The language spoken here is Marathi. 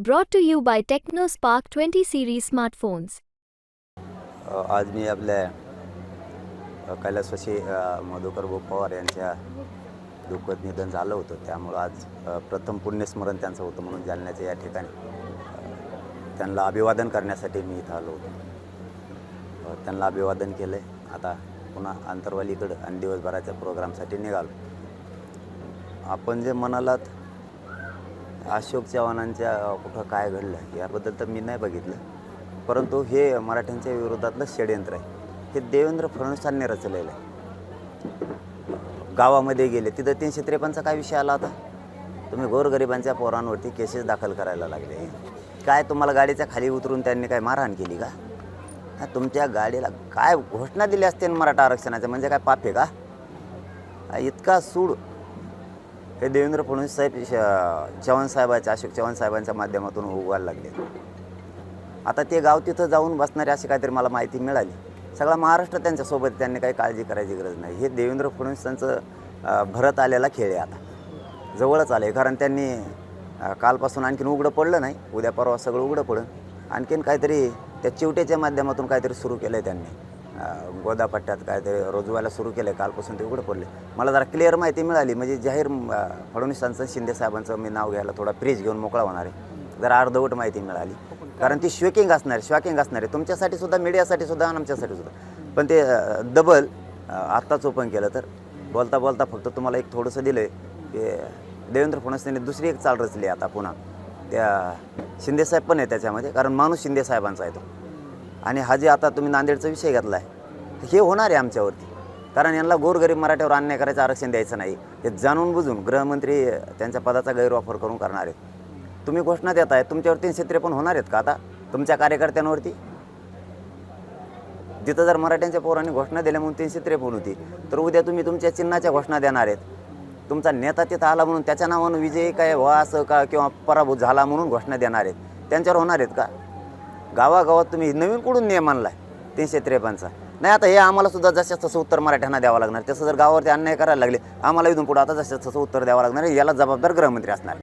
Brought to you by TechnoSpark 20 series smartphones. अ, आज मी आपल्या अ, मधुकर भाऊ पवार यांच्या दुःखद निधन झालं होतं. त्यामुळं आज प्रथम पुण्यस्मरण त्यांचं होतं म्हणून जालण्याचं या ठिकाणी त्यांना अभिवादन करण्यासाठी मी इथं आलो होतो. त्यांना अभिवादन केलं आहे आता पुन्हा आंतरवालीकडं आणि दिवसभराच्या प्रोग्रामसाठी निघालो. आपण जे म्हणालात अशोक चव्हाणांच्या कुठं काय घडलं याबद्दल तर मी नाही बघितलं. परंतु हे मराठ्यांच्या विरोधातलं षडयंत्र आहे. हे देवेंद्र फडणवीसांनी रचलेलं आहे. गावामध्ये गेले तिथं तीनशे त्रेपन्नचा काय विषय आला होता? तुम्ही गोरगरिबांच्या पोरांवरती केसेस दाखल करायला लागले. काय तुम्हाला गाडीच्या खाली उतरून त्यांनी काय मारहाण केली का? तुमच्या गाडीला काय घोषणा दिली असते मराठा आरक्षणाच्या म्हणजे काय पाप आहे का? इतका सूड हे देवेंद्र फडणवीस साहेब श- चव्हाण साहेबाच्या अशोक चव्हाण साहेबांच्या माध्यमातून उगवायला लागले. आता ते गाव तिथं जाऊन बसणारे अशी काहीतरी मला माहिती मिळाली. सगळा महाराष्ट्र त्यांच्यासोबत त्यांनी काही काळजी करायची गरज नाही. हे देवेंद्र फडणवीसांचं त्यांचं भरत आलेला खेळ आहे आता. जवळच आलं आहे कारण त्यांनी कालपासून आणखीन उघडं पडलं नाही. उद्या परवा सगळं उघडं पडलं आणखीन काहीतरी त्या चिवट्याच्या माध्यमातून काहीतरी सुरू केलं आहे त्यांनी. गोदापट्ट्यात काय ते रोजवायला सुरू केलं आहे कालपासून ते उघडं पडले मला जरा क्लिअर माहिती मिळाली म्हणजे जाहीर फडणवीसांचं शिंदे साहेबांचं मी नाव घ्यायला थोडा प्रेज घेऊन मोकळा होणार आहे. जरा अर्धवट माहिती मिळाली. कारण ती शॉकिंग असणार आहे शॉकिंग असणार आहे. तुमच्यासाठी सुद्धा मीडियासाठी सुद्धा आणि आमच्यासाठी सुद्धा. पण ते डबल आत्ताच ओपन केलं तर बोलता बोलता फक्त तुम्हाला एक थोडंसं दिलं आहे की देवेंद्र फडणवीस यांनी दुसरी एक चाल रचली आता पुन्हा. त्या शिंदेसाहेब पण आहे त्याच्यामध्ये कारण माणूस शिंदे साहेबांचा आहे तो. आणि हा जे आता तुम्ही नांदेडचा विषय घेतला आहे हे होणार आहे आमच्यावरती. कारण यांना गोरगरीब मराठ्यावर अन्याय करायचं आरक्षण द्यायचं नाही. हे जाणून बुजून गृहमंत्री त्यांच्या पदाचा गैरवापर करून करणार आहेत. तुम्ही घोषणा देत आहे तुमच्यावर तीनशे त्रेपन्न होणार आहेत का आता? तुमच्या कार्यकर्त्यांवरती? जिथं जर मराठ्यांच्या पोरांनी घोषणा दिल्या म्हणून तीनशे त्रेपन्न होती तर उद्या तुम्ही तुमच्या चिन्हाच्या घोषणा देणार आहेत. तुमचा नेता तिथं आला म्हणून त्याच्या नावानं विजयी काय व्हा असं का किंवा पराभूत झाला म्हणून घोषणा देणार आहेत. त्यांच्यावर होणार आहेत का? गावागावात तुम्ही नवीन कुठून नियम आणलाय? तीनशे त्रेपन्नचा. नाही आता हे आम्हाला सुद्धा जसं तसं उत्तर मराठ्यांना द्यावं लागणार. तसं जर गावावरती अन्याय करायला लागले आम्हाला इथून पुढे आता जसं तसं उत्तर द्यावं लागणार. याला जबाबदार गृहमंत्री असणार.